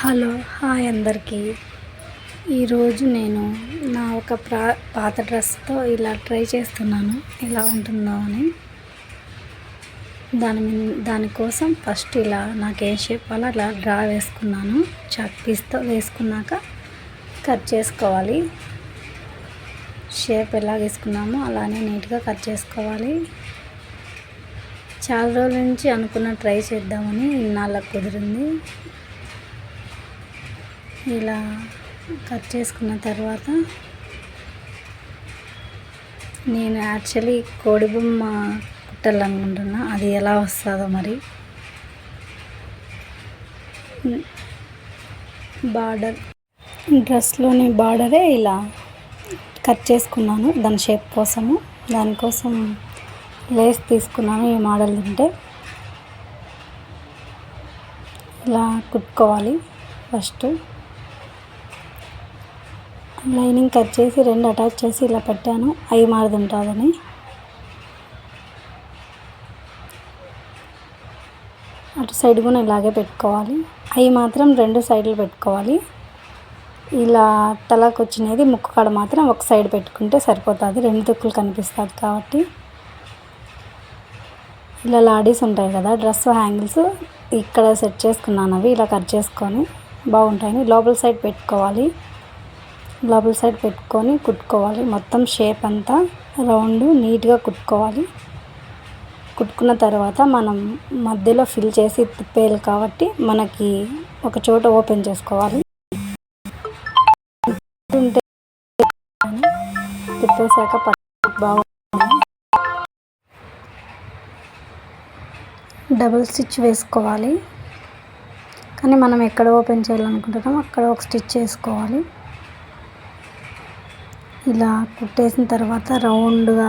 Hello hi అందరికీ. ఈరోజు నేను నా ఒక ప్రా పాత డ్రెస్తో ఇలా ట్రై చేస్తున్నాను. ఎలా ఉంటుందో అని. దాని దానికోసం ఫస్ట్ ఇలా నాకు ఏ షేప్ అలా అలా డ్రా వేసుకున్నాను. చాక్ పీస్తో వేసుకున్నాక కట్ చేసుకోవాలి. షేప్ ఎలా వేసుకున్నామో అలానే నీట్గా కట్ చేసుకోవాలి. చాలా రోజుల నుంచి అనుకున్న ట్రై చేద్దామని ఇన్నాళ్ళకు కుదిరింది. ఇలా కట్ చేసుకున్న తర్వాత నేను యాక్చువల్లీ కోడి బొమ్మ కుట్టాలనుకుంటున్నా అది ఎలా వస్తుందో మరి. బార్డర్. డ్రెస్లోని బార్డరే ఇలా కట్ చేసుకున్నాను. దాని షేప్ కోసము. దానికోసం లేస్ తీసుకున్నాను ఈ మోడల్ తింటే ఇలా కుట్టుకోవాలి ఫస్ట్. లైనింగ్ కట్ చేసి రెండు అటాచ్ చేసి ఇలా పెట్టాను. అవి మారుదుంటుందని. అటు సైడ్ కూడా ఇలాగే పెట్టుకోవాలి. అవి మాత్రం రెండు సైడ్లు పెట్టుకోవాలి. ఇలా తలకు వచ్చినది ముక్కు కాడ మాత్రం ఒక సైడ్ పెట్టుకుంటే సరిపోతుంది. రెండు తుక్కులు కనిపిస్తుంది కాబట్టి. ఇలా లాడీస్ ఉంటాయి కదా డ్రెస్ హ్యాంగిల్స్ ఇక్కడ సెట్ చేసుకున్నాను అవి ఇలా కట్ చేసుకొని బాగుంటాయి లోపల సైడ్ పెట్టుకోవాలి. లోపల సైడ్ పెట్టుకొని కుట్టుకోవాలి. మొత్తం షేప్ అంతా రౌండ్ నీట్గా కుట్టుకోవాలి. కుట్టుకున్న తర్వాత మనం మధ్యలో ఫిల్ చేసి తిప్పేయాలి కాబట్టి మనకి ఒక చోట ఓపెన్ చేసుకోవాలి. ఉంటే తిప్పేశాక బాగుంటుంది. డబుల్ స్టిచ్ వేసుకోవాలి. కానీ మనం ఎక్కడ ఓపెన్ చేయాలనుకుంటున్నామో అక్కడ ఒక స్టిచ్ వేసుకోవాలి. ఇలా కుట్టేసిన తర్వాత రౌండ్గా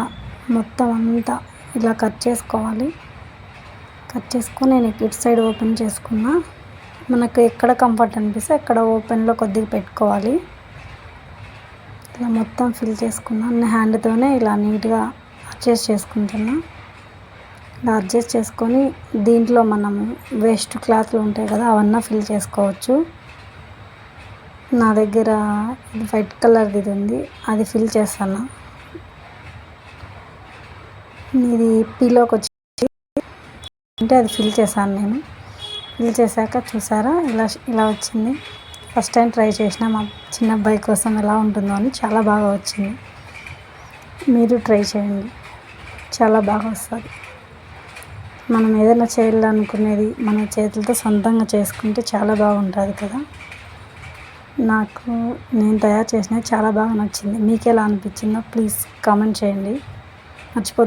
మొత్తం అంతా ఇలా కట్ చేసుకోవాలి. కట్ చేసుకొని నేను ఇటు సైడ్ ఓపెన్ చేసుకున్నా. మనకు ఎక్కడ కంఫర్ట్ అనిపిస్తే అక్కడ ఓపెన్లో కొద్దిగా పెట్టుకోవాలి. ఇలా మొత్తం ఫిల్ చేసుకున్నా. నేను హ్యాండ్తోనే ఇలా నీట్గా అడ్జస్ట్ చేసుకుంటున్నా. ఇలా అడ్జస్ట్ చేసుకొని దీంట్లో మనం వేస్ట్ క్లాత్లు ఉంటాయి కదా అవన్నీ ఫిల్ చేసుకోవచ్చు. నా దగ్గర వైట్ కలర్ది ఇది ఉంది. అది ఫిల్ చేస్తాను. ఇది పీలోకి వచ్చి అంటే అది ఫిల్ చేశాను నేను. ఫిల్ చేశాక చూసారా? ఇలా ఇలా వచ్చింది. ఫస్ట్ టైం ట్రై చేసిన మా చిన్న అబ్బాయి కోసం ఎలా ఉంటుందో అని చాలా బాగా వచ్చింది. మీరు ట్రై చేయండి. చాలా బాగా వస్తుంది. మనం ఏదైనా చేయాలనుకునేది మన చేతులతో సొంతంగా చేసుకుంటే చాలా బాగుంటుంది కదా. నాకు నేను తయారు చేసినవి చాలా బాగా నచ్చింది. మీకు ఎలా అనిపించిందో ప్లీజ్ కామెంట్ చేయండి. మర్చిపో